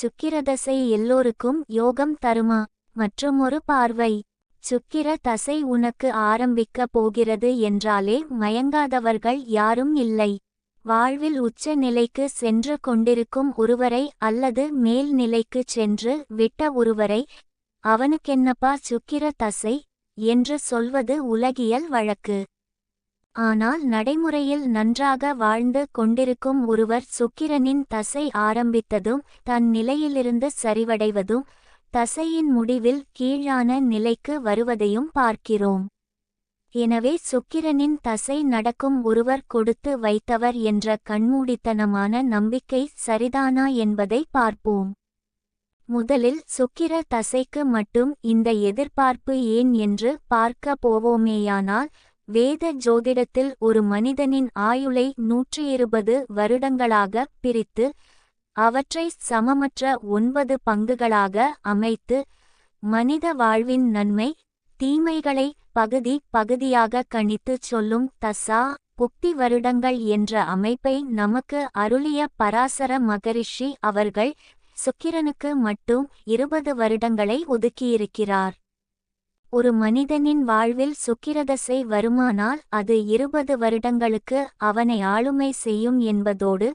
சுக்கிரதசை எல்லோருக்கும் யோகம் தருமா? மற்றுமொரு பார்வை. சுக்கிர தசை உனக்கு ஆரம்பிக்க போகிறது என்றாலே மயங்காதவர்கள் யாரும் இல்லை. வாழ்வில் உச்ச நிலைக்கு சென்று கொண்டிருக்கும் ஒருவரை அல்லது மேல் நிலைக்கு சென்று விட்ட ஒருவரை அவனுக்கென்னப்பா சுக்கிர தசை என்று சொல்வது உலகியல் வழக்கு. ஆனால் நடைமுறையில் நன்றாக வாழ்ந்து கொண்டிருக்கும் ஒருவர் சுக்கிரனின் தசை ஆரம்பித்ததும் தன் நிலையிலிருந்து சரிவடைவதும் தசையின் முடிவில் கீழான நிலைக்கு வருவதையும் பார்க்கிறோம். எனவே சுக்கிரனின் தசை நடக்கும் ஒருவர் கொடுத்து வைத்தவர் என்ற கண்மூடித்தனமான நம்பிக்கை சரிதானா என்பதை பார்ப்போம். முதலில் சுக்கிர தசைக்கு மட்டும் இந்த எதிர்பார்ப்பு ஏன் என்று பார்க்க போவோமேயானால் வேத ஜோதிடத்தில் ஒரு மனிதனின் ஆயுளை நூற்றி இருபது வருடங்களாக பிரித்து அவற்றை சமமற்ற ஒன்பது பங்குகளாக அமைத்து மனித வாழ்வின் நன்மை தீமைகளை பகுதி பகுதியாக கணித்து சொல்லும் தசா புக்தி வருடங்கள் என்ற அமைப்பை நமக்கு அருளிய பராசர மகரிஷி அவர்கள் சுக்கிரனுக்கு மட்டும் இருபது வருடங்களை ஒதுக்கியிருக்கிறார். ஒரு மனிதனின் வாழ்வில் சுக்கிரதசை வருமானால் அது இருபது வருடங்களுக்கு அவனை ஆளுமை செய்யும் என்பதோடு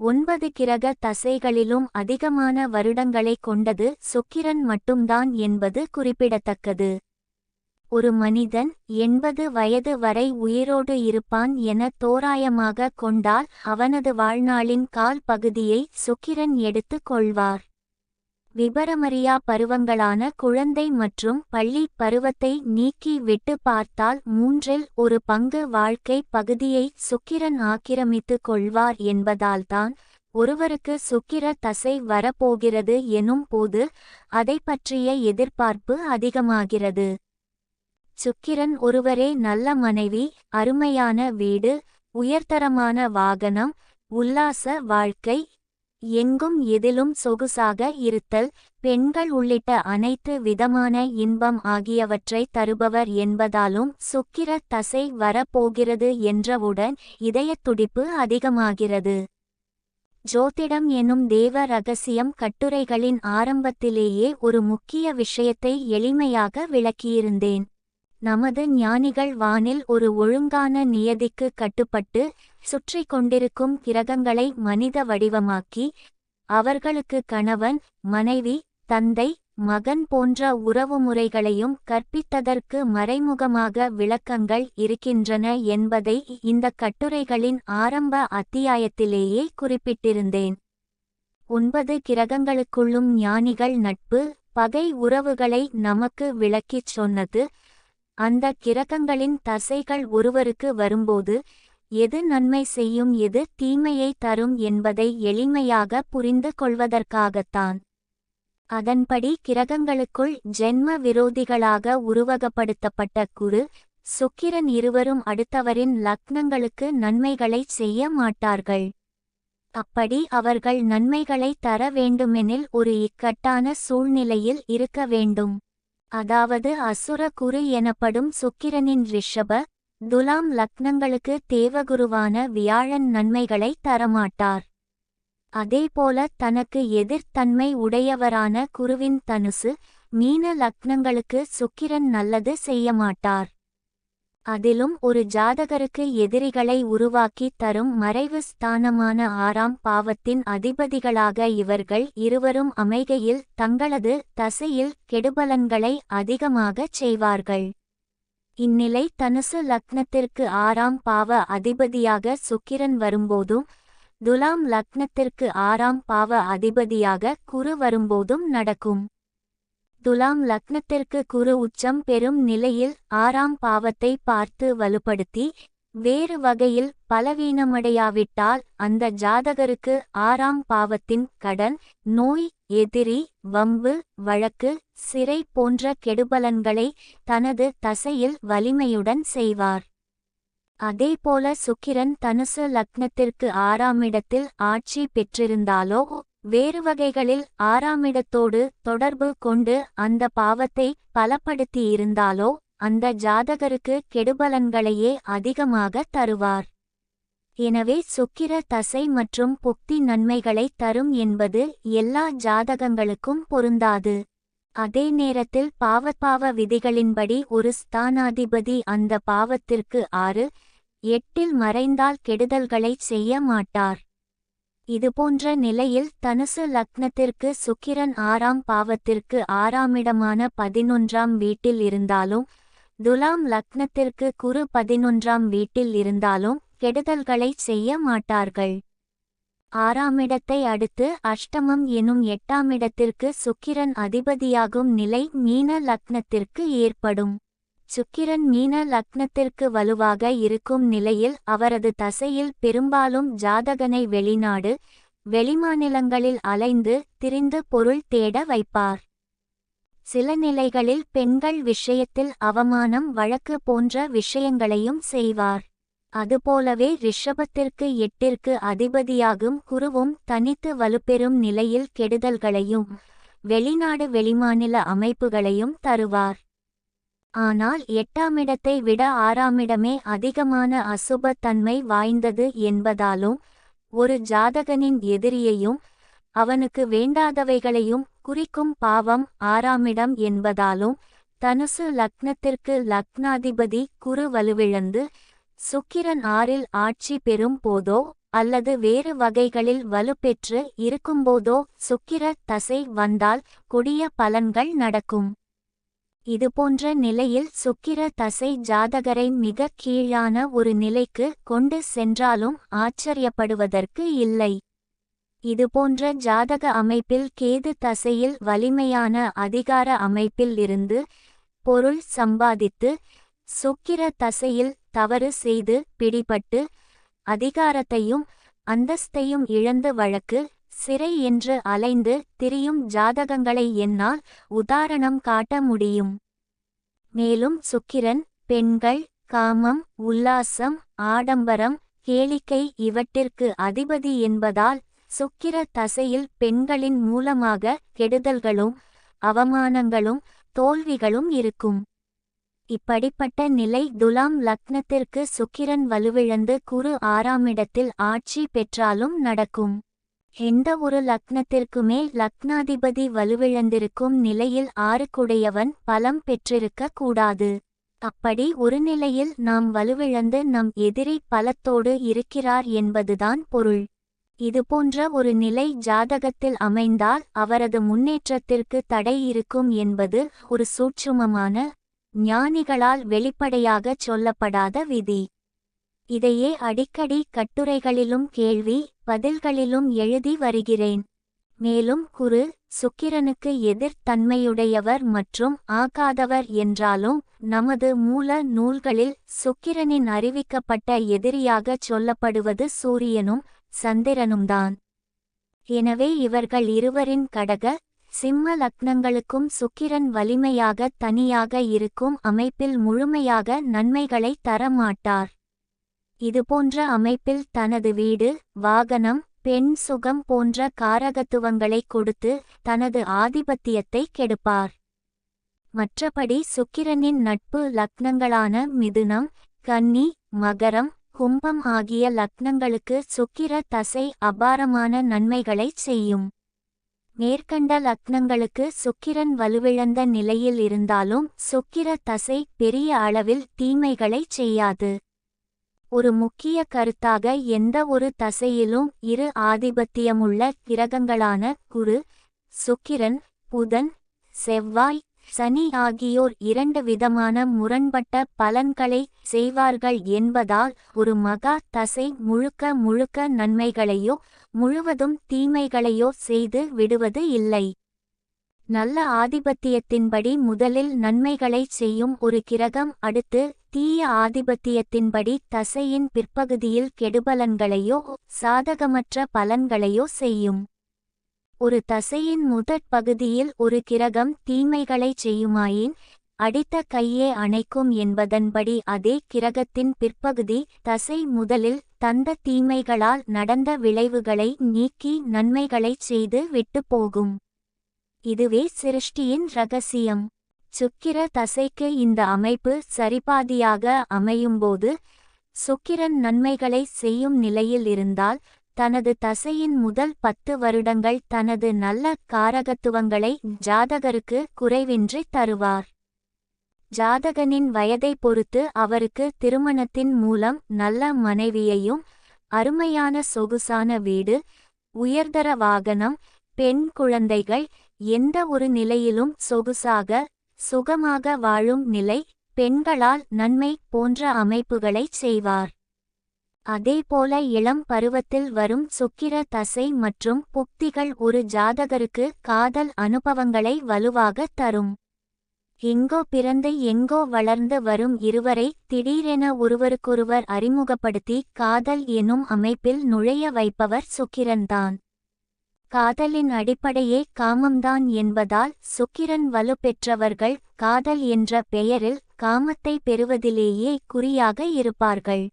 ஒன்பது கிரக தசைகளிலும் அதிகமான வருடங்களை கொண்டது சுக்கிரன் மட்டும்தான் என்பது குறிப்பிடத்தக்கது. ஒரு மனிதன் எண்பது வயது வரை உயிரோடு இருப்பான் என தோராயமாக கொண்டால் அவனது வாழ்நாளின் கால் பகுதியை சுக்கிரன் எடுத்துக் கொள்வார். விபரமறியா பருவங்களான குழந்தை மற்றும் பள்ளி பருவத்தை நீக்கி விட்டு பார்த்தால் மூன்றில் ஒரு பங்கு வாழ்க்கை பகுதியை சுக்கிரன் ஆக்கிரமித்துக் கொள்வார் என்பதால்தான் ஒருவருக்கு சுக்கிர தசை வரப்போகிறது எனும் போது அதை பற்றிய எதிர்பார்ப்பு அதிகமாகிறது. சுக்கிரன் ஒருவரே நல்ல மனைவி அருமையான வீடு உயர்தரமான வாகனம் உல்லாச வாழ்க்கை எங்கும் எதிலும் சொகுசாக இருத்தல் பெண்கள் உள்ளிட்ட அனைத்து விதமான இன்பம் ஆகியவற்றை தருபவர் என்பதாலும் சுக்கிர தசை வரப்போகிறது என்றவுடன் இதயத் துடிப்பு அதிகமாகிறது. ஜோதிடம் எனும் தேவ ரகசியம் கட்டுரைகளின் ஆரம்பத்திலேயே ஒரு முக்கிய விஷயத்தை எளிமையாக விளக்கியிருந்தேன். நமது ஞானிகள் வானில் ஒரு ஒழுங்கான நியதிக்கு கட்டுப்பட்டு சுற்றி கொண்டிருக்கும் கிரகங்களை மனித வடிவமாக்கி அவர்களுக்கு கணவன் மனைவி தந்தை மகன் போன்ற உறவுமுறைகளையும் கற்பித்ததற்கு மறைமுகமாக விளக்கங்கள் இருக்கின்றன என்பதை இந்த கட்டுரைகளின் ஆரம்ப அத்தியாயத்திலேயே குறிப்பிட்டிருந்தேன். ஒன்பது கிரகங்களுக்குள்ளும் ஞானிகள் நட்பு பகை உறவுகளை நமக்கு விளக்கிச் சொன்னது அந்த கிரகங்களின் தசைகள் ஒருவருக்கு வரும்போது எது நன்மை செய்யும் எது தீமையை தரும் என்பதை எளிமையாக புரிந்து கொள்வதற்காகத்தான். அதன்படி கிரகங்களுக்குள் ஜென்ம விரோதிகளாக உருவகப்படுத்தப்பட்ட குரு சுக்கிரன் இருவரும் அடுத்தவரின் லக்னங்களுக்கு நன்மைகளை செய்ய மாட்டார்கள். அப்படி அவர்கள் நன்மைகளை தர வேண்டுமெனில் ஒரு இக்கட்டான சூழ்நிலையில் இருக்க வேண்டும். அதாவது அசுர குரு எனப்படும் சுக்கிரனின் ரிஷப துலாம் லக்னங்களுக்கு தேவகுருவான வியாழன் நன்மைகளை தரமாட்டார். அதேபோல தனக்கு எதிர்த்தன்மை உடையவரான குருவின் தனுசு மீன லக்னங்களுக்கு சுக்கிரன் நல்லது செய்யமாட்டார். அதிலும் ஒரு ஜாதகருக்கு எதிரிகளை உருவாக்கி தரும் மறைவு ஸ்தானமான ஆறாம் பாவத்தின் அதிபதிகளாக இவர்கள் இருவரும் அமைகையில் தங்களது தசையில் கெடுபலன்களை அதிகமாகச் செய்வார்கள். இந்நிலை தனுசு லக்னத்திற்கு ஆறாம் பாவ அதிபதியாக சுக்கிரன் வரும்போதும் துலாம் லக்னத்திற்கு ஆறாம் பாவ அதிபதியாக குரு வரும்போதும் நடக்கும். துலாம் லக்னத்திற்கு குரு உச்சம் பெறும் நிலையில் ஆறாம் பாவத்தை பார்த்து வலுப்படுத்தி வேறு வகையில் பலவீனமடையாவிட்டால் அந்த ஜாதகருக்கு ஆறாம் பாவத்தின் கடன் நோய் எதிரி வம்பு வழக்கு சிறை போன்ற கெடுபலன்களை தனது தசையில் வலிமையுடன் செய்வார். அதேபோல சுக்கிரன் தனுசு லக்னத்திற்கு ஆறாம் இடத்தில் ஆட்சி பெற்றிருந்தாலோ வேறு வகைகளில் ஆறாமிடத்தோடு தொடர்பு கொண்டு அந்த பாவத்தை பலப்படுத்தியிருந்தாலோ அந்த ஜாதகருக்கு கெடுபலன்களையே அதிகமாக தருவார். எனவே சுக்கிர தசை மற்றும் புக்தி நன்மைகளை தரும் என்பது எல்லா ஜாதகங்களுக்கும் பொருந்தாது. அதே நேரத்தில் பாவப்பாவ விதிகளின்படி ஒரு ஸ்தானாதிபதி அந்த பாவத்திற்கு ஆறு எட்டில் மறைந்தால் கெடுதல்களைச் செய்ய மாட்டார். இதுபோன்ற நிலையில் தனுசு லக்னத்திற்கு சுக்கிரன் ஆறாம் பாவத்திற்கு ஆறாமிடமான பதினொன்றாம் வீட்டில் இருந்தாலும் துலாம் லக்னத்திற்கு குரு பதினொன்றாம் வீட்டில் இருந்தாலும் கெடுதல்களைச் செய்ய மாட்டார்கள். ஆறாமிடத்தை அடுத்து அஷ்டமம் எனும் எட்டாமிடத்திற்கு சுக்கிரன் அதிபதியாகும் நிலை மீன லக்னத்திற்கு ஏற்படும். சுக்கிரன் மீன லக்னத்திற்கு வலுவாக இருக்கும் நிலையில் அவரது தசையில் பெரும்பாலும் ஜாதகனை வெளிநாடு வெளிமாநிலங்களில் அலைந்து திரிந்து பொருள் தேட வைப்பார். சில நிலைகளில் பெண்கள் விஷயத்தில் அவமானம் வழக்கு போன்ற விஷயங்களையும் செய்வார். அதுபோலவே ரிஷபத்திற்கு எட்டிற்கு அதிபதியாகும் குருவும் தனித்து வலுப்பெறும் நிலையில் கெடுதல்களையும் வெளிநாடு வெளிமாநில அமைப்புகளையும் தருவார். ஆனால் எட்டாமிடத்தை விட ஆறாமிடமே அதிகமான அசுபத்தன்மை வாய்ந்தது என்பதாலும் ஒரு ஜாதகனின் எதிரியையும் அவனுக்கு வேண்டாதவைகளையும் குறிக்கும் பாவம் ஆறாமிடம் என்பதாலும் தனுசு லக்னத்திற்கு லக்னாதிபதி குரு வலுவிழந்து சுக்கிரன் ஆறில் ஆட்சி பெறும் போதோ அல்லது வேறு வகைகளில் வலுப்பெற்று இருக்கும்போதோ சுக்கிர தசை வந்தால் கொடிய பலன்கள் நடக்கும். இதுபோன்ற நிலையில் சுக்கிர தசை ஜாதகரை மிக கீழான ஒரு நிலைக்கு கொண்டு சென்றாலும் ஆச்சரியப்படுவதற்கு இல்லை. இதுபோன்ற ஜாதக அமைப்பில் கேது தசையில் வலிமையான அதிகார அமைப்பில் இருந்து பொருள் சம்பாதித்து சுக்கிர தசையில் தவறு செய்து பிடிபட்டு அதிகாரத்தையும் அந்தஸ்தையும் இழந்து வழக்கு சிறை என்று அலைந்து திரியும் ஜாதகங்களை என்னால் உதாரணம் காட்ட முடியும். மேலும் சுக்கிரன் பெண்கள் காமம் உல்லாசம் ஆடம்பரம் கேளிக்கை இவற்றிற்கு அதிபதி என்பதால் சுக்கிர தசையில் பெண்களின் மூலமாக கெடுதல்களும் அவமானங்களும் தோல்விகளும் இருக்கும். இப்படிப்பட்ட நிலை துலாம் லக்னத்திற்கு சுக்கிரன் வலுவிழந்து குரு ஆறாமிடத்தில் ஆட்சி பெற்றாலும் நடக்கும். எந்த ஒரு லக்னத்திற்குமே லக்னாதிபதி வலுவிழந்திருக்கும் நிலையில் ஆறுக்குடையவன் பலம் பெற்றிருக்க கூடாது. அப்படி ஒரு நிலையில் நாம் வலுவிழந்து நம் எதிரி பலத்தோடு இருக்கிறார் என்பதுதான் பொருள். இதுபோன்ற ஒரு நிலை ஜாதகத்தில் அமைந்தால் அவரது முன்னேற்றத்திற்கு தடை இருக்கும் என்பது ஒரு சூட்சுமமான ஞானிகளால் வெளிப்படையாகச் சொல்லப்படாத விதி. இதையே அடிக்கடி கட்டுரைகளிலும் கேள்வி பதில்களிலும் எழுதி வருகிறேன். மேலும் குரு சுக்கிரனுக்கு எதிர்த்தன்மையுடையவர் மற்றும் ஆகாதவர் என்றாலும் நமது மூல நூல்களில் சுக்கிரனின் அறிவிக்கப்பட்ட எதிரியாகச் சொல்லப்படுவது சூரியனும் சந்திரனும்தான். எனவே இவர்கள் இருவரின் கடக சிம்ம லக்னங்களுக்கும் சுக்கிரன் வலிமையாக தனியாக இருக்கும் அமைப்பில் முழுமையாக நன்மைகளை தரமாட்டார். இதுபோன்ற அமைப்பில் தனது வீடு வாகனம் பெண் சுகம் போன்ற காரகத்துவங்களை கொடுத்து தனது ஆதிபத்தியத்தை கெடுப்பார். மற்றபடி சுக்கிரனின் நட்பு லக்னங்களான மிதுனம் கன்னி மகரம் கும்பம் ஆகிய லக்னங்களுக்கு சுக்கிர தசை அபாரமான நன்மைகளைச் செய்யும். மேற்கண்ட லக்னங்களுக்கு சுக்கிரன் வலுவிழந்த நிலையில் இருந்தாலும் சுக்கிர தசை பெரிய அளவில் தீமைகளைச் செய்யாது. ஒரு முக்கிய கருத்தாக எந்த ஒரு தசையிலும் இரு ஆதிபத்தியமுள்ள கிரகங்களான குரு சுக்கிரன் புதன் செவ்வாய் சனி ஆகியோர் இரண்டு விதமான முரண்பட்ட பலன்களை செய்வார்கள் என்பதால் ஒரு மகா தசை முழுக்க முழுக்க நன்மைகளையோ முழுவதும் தீமைகளையோ செய்து விடுவது இல்லை. நல்ல ஆதிபத்தியத்தின்படி முதலில் நன்மைகளைச் செய்யும் ஒரு கிரகம் அடுத்து தீய ஆதிபத்தியத்தின்படி தசையின் பிற்பகுதியில் கெடுபலன்களையோ சாதகமற்ற பலன்களையோ செய்யும். ஒரு தசையின் முதற் பகுதியில் ஒரு கிரகம் தீமைகளைச் செய்யுமாயின் அடித்த கையே அணைக்கும் என்பதன்படி அதே கிரகத்தின் பிற்பகுதி தசை முதலில் தந்த தீமைகளால் நடந்த விளைவுகளை நீக்கி நன்மைகளைச் செய்து விட்டு போகும். இதுவே சிருஷ்டியின் ரகசியம். சுக்கிர தசைக்கு இந்த அமைப்பு சரிபாதியாக அமையும்போது சுக்கிரன் நன்மைகளை செய்யும் நிலையில் இருந்தால் தனது தசையின் முதல் பத்து வருடங்கள் தனது நல்ல காரகத்துவங்களை ஜாதகருக்கு குறைவின்றி தருவார். ஜாதகனின் வயதை பொறுத்து அவருக்கு திருமணத்தின் மூலம் நல்ல மனைவியையும் அருமையான சொகுசான வீடு உயர்தர வாகனம் பெண் குழந்தைகள் எந்த ஒரு நிலையிலும் சொகுசாக சுகமாக வாழும் நிலை பெண்களால் நன்மை போன்ற அமைப்புகளைச் செய்வார். அதேபோல இளம் பருவத்தில் வரும் சுக்கிர தசை மற்றும் புக்திகள் ஒரு ஜாதகருக்கு காதல் அனுபவங்களை வலுவாக தரும். எங்கோ பிறந்து எங்கோ வளர்ந்து வரும் இருவரை திடீரென ஒருவருக்கொருவர் அறிமுகப்படுத்தி காதல் எனும் அமைப்பில் நுழைய வைப்பவர் சுக்கிரன்தான். காதலின் அடிப்படையே காமம்தான் என்பதால் சுக்கிரன் வலுப்பெற்றவர்கள் காதல் என்ற பெயரில் காமத்தை பெறுவதிலேயே குறியாக இருப்பார்கள்.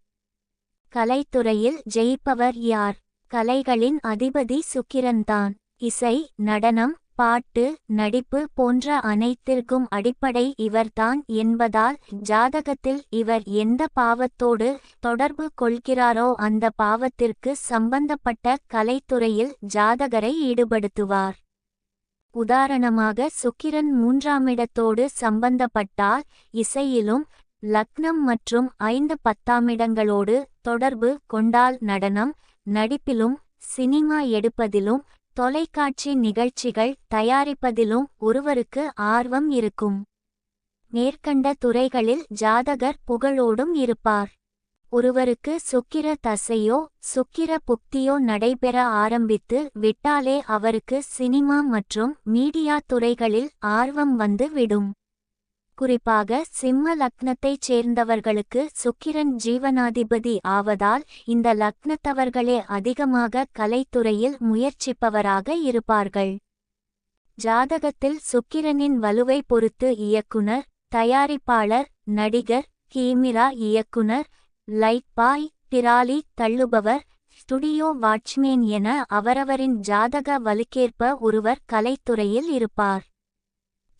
கலைத்துறையில் ஜெயிப்பவர் யார்? கலைகளின் அதிபதி சுக்கிரன்தான். இசை நடனம் பாட்டு நடிப்பு போன்ற அனைத்திற்கும் அடிப்படை இவர்தான் என்பதால் ஜாதகத்தில் இவர் எந்த பாவத்தோடு தொடர்பு கொள்கிறாரோ அந்த பாவத்திற்கு சம்பந்தப்பட்ட கலைத்துறையில் ஜாதகரை ஈடுபடுத்துவார். உதாரணமாக சுக்கிரன் மூன்றாமிடத்தோடு சம்பந்தப்பட்டால் இசையிலும் லக்னம் மற்றும் ஐந்து பத்தாமிடங்களோடு தொடர்பு கொண்டால் நடனம் நடிப்பிலும் சினிமா எடுப்பதிலும் தொலைக்காட்சி நிகழ்ச்சிகள் தயாரிப்பதிலும் ஒருவருக்கு ஆர்வம் இருக்கும். மேற்கண்ட துறைகளில் ஜாதகர் புகழோடும் இருப்பார். ஒருவருக்கு சுக்கிர தசையோ சுக்கிர புக்தியோ நடைபெற ஆரம்பித்து விட்டாலே அவருக்கு சினிமா மற்றும் மீடியா துறைகளில் ஆர்வம் வந்து விடும். குறிப்பாக சிம்ம லக்னத்தைச் சேர்ந்தவர்களுக்கு சுக்கிரன் ஜீவனாதிபதி ஆவதால் இந்த லக்னத்தவர்களே அதிகமாக கலைத்துறையில் முயற்சிப்பவராக இருப்பார்கள். ஜாதகத்தில் சுக்கிரனின் வலுவை பொறுத்து இயக்குனர் தயாரிப்பாளர் நடிகர் கீமிரா இயக்குனர் லைட் பாய் பிராலி தள்ளுபவர் ஸ்டுடியோ வாட்ச்மேன் என அவரவரின் ஜாதக வலுக்கேற்ப ஒருவர் கலைத்துறையில் இருப்பார்.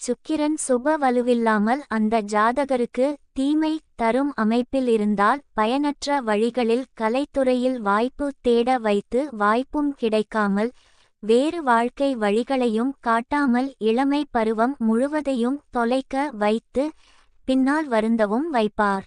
சுக்கிரன் சுப வலுவில்லாமல் அந்த ஜாதகருக்கு தீமை தரும் அமைப்பில் இருந்தால் பயனற்ற வழிகளில் கலைத்துறையில் வாய்ப்பு தேட வைத்து வாய்ப்பும் கிடைக்காமல் வேறு வாழ்க்கை வழிகளையும் காட்டாமல் இளமை பருவம் முழுவதையும் தொலைக்க வைத்து பின்னால் வருந்தவும் வைப்பார்.